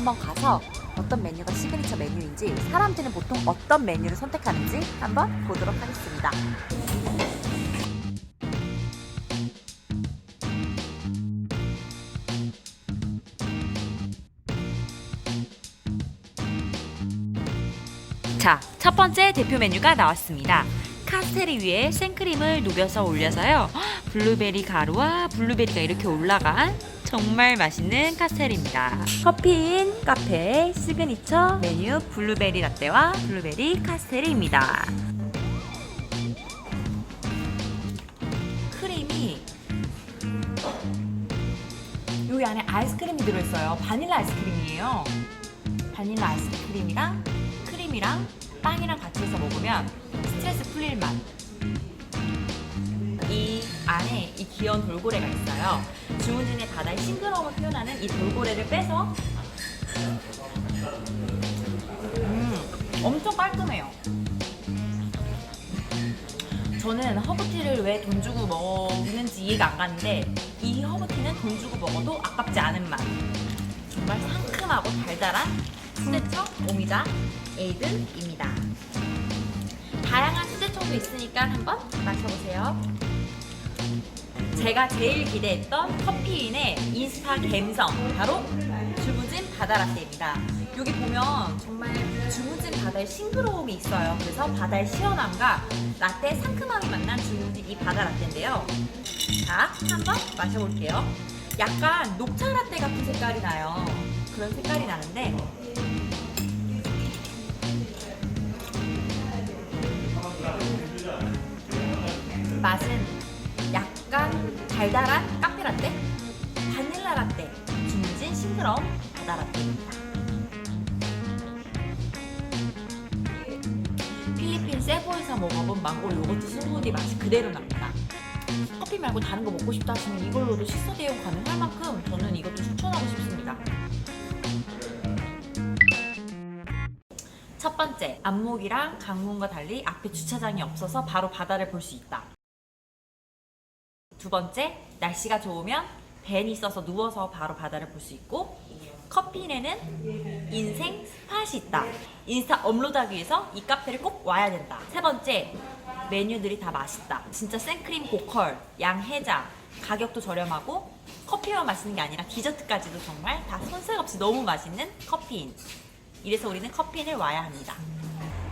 중에서 어떤 메뉴가 시그니처 메뉴인지 사람들은 보통 어떤 메뉴를 선택하는지 한번 보도록 하겠습니다. 자, 첫 번째 대표 메뉴가 나왔습니다. 카스테리 위에 생크림을 녹여서 올려서요. 헉, 블루베리 가루와 블루베리가 이렇게 올라간 정말 맛있는 카스테리입니다. 커피인 카페의 시그니처 메뉴 블루베리 라떼와 블루베리 카스테리입니다. 크림이 여기 안에 아이스크림이 들어있어요. 바닐라 아이스크림이에요. 바닐라 아이스크림이랑 크림이랑 빵이랑 같이 해서 먹으면 스트레스 풀릴 맛. 이 안에 이 귀여운 돌고래가 있어요. 주문진의 바다의 싱그러움을 표현하는 이 돌고래를 빼서 음, 엄청 깔끔해요. 저는 허브티를 왜 돈 주고 먹는지 이해가 안 가는데 이 허브티는 돈 주고 먹어도 아깝지 않은 맛. 정말 상큼하고 달달한 수제청 오미자 에이드입니다. 다양한 수제청도 있으니까 한번 마셔보세요. 제가 제일 기대했던 커피인의 인스타 갬성 바로 주무진 바다라떼입니다. 여기 보면 정말 주무진 바다의 싱그러움이 있어요. 그래서 바다의 시원함과 라떼의 상큼함이 만난 주무진 이 바다라떼인데요. 자, 한번 마셔볼게요. 약간 녹차 라떼 같은 색깔이 나요. 그런 색깔이 나는데 맛은 달달한 카페라떼, 바닐라 라떼, 주문진 싱그러운 바다 라떼입니다. 필리핀 세부에서 먹어본 망고 요거트 스무디 맛이 그대로 납니다. 커피 말고 다른 거 먹고 싶다 하시면 이걸로도 식사 대용 가능할 만큼 저는 이것도 추천하고 싶습니다. 첫 번째, 안목이랑 강문과 달리 앞에 주차장이 없어서 바로 바다를 볼 수 있다. 두 번째, 날씨가 좋으면 벤이 있어서 누워서 바로 바다를 볼 수 있고 커피인에는 인생 스팟이 있다. 인스타 업로드하기 위해서 이 카페를 꼭 와야 된다. 세 번째, 메뉴들이 다 맛있다. 진짜 생크림 고컬, 양해자, 가격도 저렴하고 커피만 맛있는 게 아니라 디저트까지도 정말 다 손색 없이 너무 맛있는 커피인. 이래서 우리는 커피인을 와야 합니다.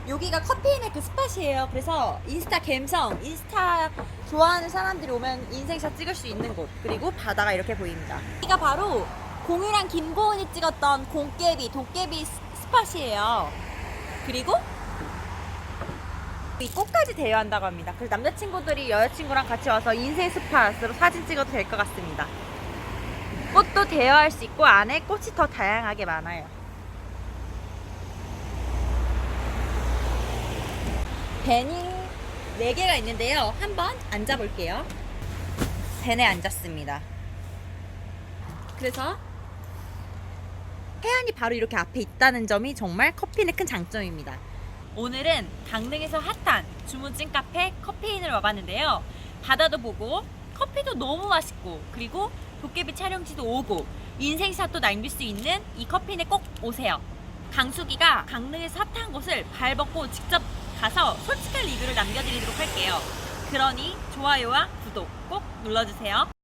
여기가 커피인의 그 스팟이에요. 그래서 인스타 갬성, 인스타 좋아하는 사람들이 오면 인생샷 찍을 수 있는 곳. 그리고 바다가 이렇게 보입니다. 여기가 바로 공유랑 김고은이 찍었던 공깨비, 도깨비 스- 스팟이에요. 그리고 이 꽃까지 대여한다고 합니다. 그래서 남자친구들이 여자친구랑 같이 와서 인생 스팟으로 사진 찍어도 될 것 같습니다. 꽃도 대여할 수 있고 안에 꽃이 더 다양하게 많아요. 벤이 4개가 있는데요. 한번 앉아볼게요. 벤에 앉았습니다. 그래서 해안이 바로 이렇게 앞에 있다는 점이 정말 커피의 큰 장점입니다. 오늘은 강릉에서 핫한 주문진 카페 커피인을 와봤는데요. 바다도 보고 커피도 너무 맛있고 그리고 도깨비 촬영지도 오고 인생샷도 남길 수 있는 이 커피인에 꼭 오세요. 강수기가 강릉에서 핫한 곳을 발벗고 직접 가서 솔직한 리뷰를 남겨드리도록 할게요. 그러니 좋아요와 구독 꼭 눌러주세요.